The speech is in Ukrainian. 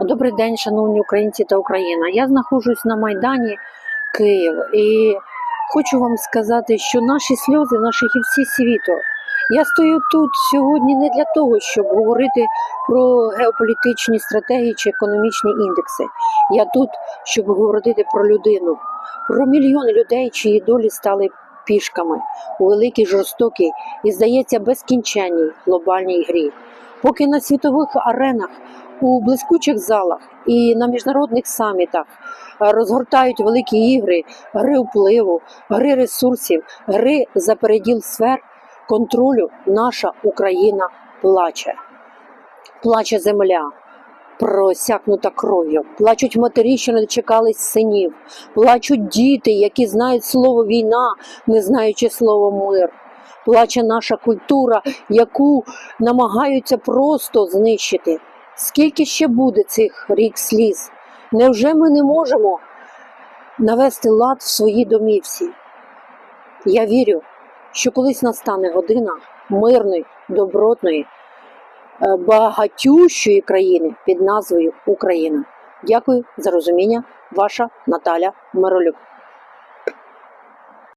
Добрий день, шановні українці та Україна. Я знаходжусь на Майдані Київ і хочу вам сказати, що наші сльози, наші гівці світу. Я стою тут сьогодні не для того, щоб говорити про геополітичні стратегії чи економічні індекси. Я тут, щоб говорити про людину, про мільйони людей, чиї долі стали пішками у великій жорстокій і, здається, безкінченній глобальній грі. Поки на світових аренах у блискучих залах і на міжнародних самітах е, розгортають великі ігри, гри впливу, гри ресурсів, гри за переділ сфер контролю, наша Україна плаче. Плаче земля. Просякнута кров'ю, плачуть матері, що не дочекались синів, плачуть діти, які знають слово війна, не знаючи слово мир. Плаче наша культура, яку намагаються просто знищити. Скільки ще буде цих рік сліз? Невже ми не можемо навести лад в своїй домівці? Я вірю, що колись настане година мирної, добротної, е, багатющої країни під назвою Україна. Дякую за розуміння. Ваша Наталя Миролюк.